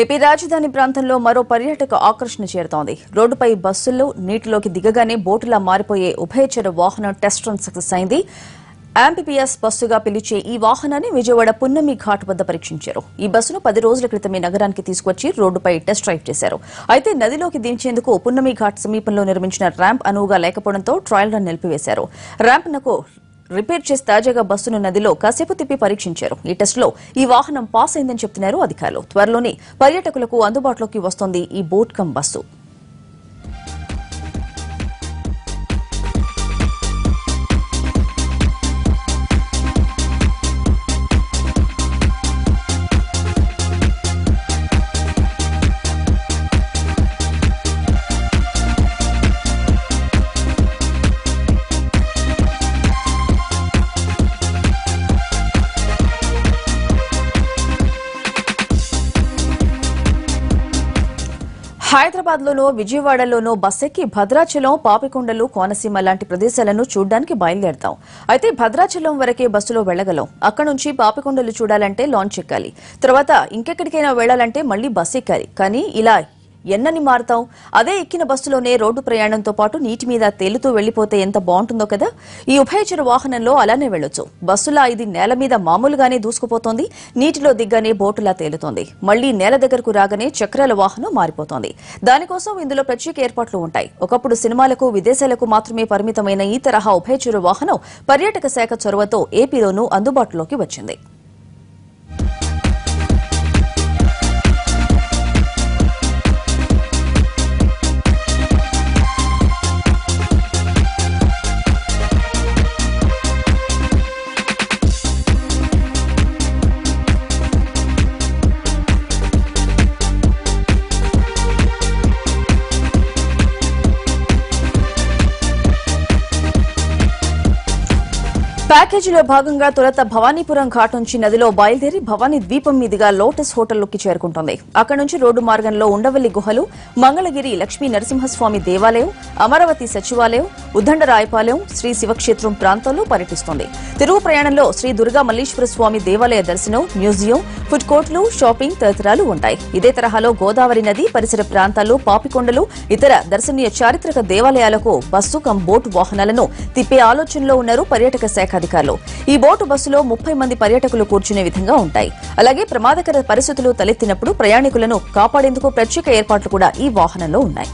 AP రాజధాని ప్రాంతంలో మరో పర్యాటక ఆకర్షణ చేరుతోంది. రోడ్డుపై బస్సుల్లో నీటిలోకి దిగగానే బోటులా మారిపోయే ఉభయచర వాహనం టెస్ట్ రన్ సక్సెస్ అయింది. ఆంపీపీఎస్ బస్సుగా పిలిచే ఈ వాహనాన్ని విజయవాడ పున్నమి ఘాట్ వద్ద పరీక్షించారు. ఈ బస్సును పది రోజుల క్రితమే నగరానికి తీసుకొచ్చి రోడ్డుపై టెస్ట్ డ్రైవ్ చేశారు. అయితే నదిలోకి దించేందుకు పున్నమి ఘాట్ సమీపంలో నిర్మించిన ర్యాంప్ అనువుగా లేకపోవడంతో ట్రయల్ రన్ నిలిపివేశారు. ర్యాంప్ నకు రిపేర్ చేసి తాజాగా బస్సును నదిలో కాసేపు తిప్పి పరీక్షించారు. ఈ టెస్టులో ఈ వాహనం పాస్ అయిందని చెప్తున్నారు అధికారులు. త్వరలోనే పర్యాటకులకు అందుబాటులోకి వస్తోంది ఈ బోట్కం బస్సు. హైదరాబాద్ లోనో విజయవాడలోనో బస్సెక్కి ఎక్కి భద్రాచలం పాపికొండలు కోనసీమ లాంటి ప్రదేశాలను చూడడానికి బయలుదేరతాం. అయితే భద్రాచలం వరకే బస్సులో వెళ్ళగలం అక్కడ నుంచి పాపికొండలు చూడాలంటే లాంచ్ ఎక్కాలి తర్వాత ఇంకెక్కడికైనా వెళ్ళాలంటే మళ్ళీ బస్సు ఎక్కాలి. కానీ ఇలా ఎన్నని మారుతాం? అదే ఎక్కిన బస్సులోనే రోడ్డు ప్రయాణంతో పాటు నీటి మీద తేలుతూ వెళ్ళిపోతే ఎంత బాగుంటుందో కదా? ఈ ఉభయచర వాహనంలో అలానే వెళ్ళొచ్చు బస్సులా ఇది నేల మీద మామూలుగానే దూసుకుపోతోంది. నీటిలో దిగ్గానే బోటులా తేలుతోంది. మళ్ళీ నేల దగ్గరకు రాగానే చక్రాల వాహనం మారిపోతోంది. దానికోసం ఇందులో ప్రత్యేక ఏర్పాట్లు ఉంటాయి. ఒకప్పుడు సినిమాలకు విదేశాలకు మాత్రమే పరిమితమైన ఈ తరహా ఉభయచర వాహనం పర్యాటక శాఖ చొరవతో ఏపీలోనూ అందుబాటులోకి వచ్చింది. ప్యాకేజీలో భాగంగా తొలత భవానీపురం ఘాట్ నుంచి నదిలో బయలుదేరి భవానీ ద్వీపం మీదుగా లోటస్ హోటల్లోకి చేరుకుంటుంది. అక్కడి నుంచి రోడ్డు మార్గంలో ఉండవల్లి గుహలు మంగళగిరి లక్ష్మీ నరసింహస్వామి దేవాలయం అమరావతి సచివాలయం ఉద్దండరాయపాలెం శ్రీ శివక్షేత్రం ప్రాంతాల్లో పర్యటిస్తోంది. తిరుగు ప్రయాణంలో శ్రీ దుర్గా మల్లీశ్వర స్వామి దేవాలయ దర్శనం మ్యూజియం ఫుడ్ కోర్టులు షాపింగ్ తదితరాలు ఉంటాయి. ఇదే తరహాలో గోదావరి నది పరిసర ప్రాంతాల్లో పాపికొండలు ఇతర దర్శనీయ చారిత్రక దేవాలయాలకు బస్సు కం బోటు వాహనాలను తిప్పే ఆలోచనలో ఉన్నారు పర్యాటక శాఖ అధికారులు. ఈ బోటు బస్సులో ముప్పై మంది పర్యాటకులు కూర్చునే విధంగా ఉంటాయి. అలాగే ప్రమాదకర పరిస్థితులు తలెత్తినప్పుడు ప్రయాణికులను కాపాడేందుకు ప్రత్యేక ఏర్పాట్లు కూడా ఈ వాహనంలో ఉన్నాయి.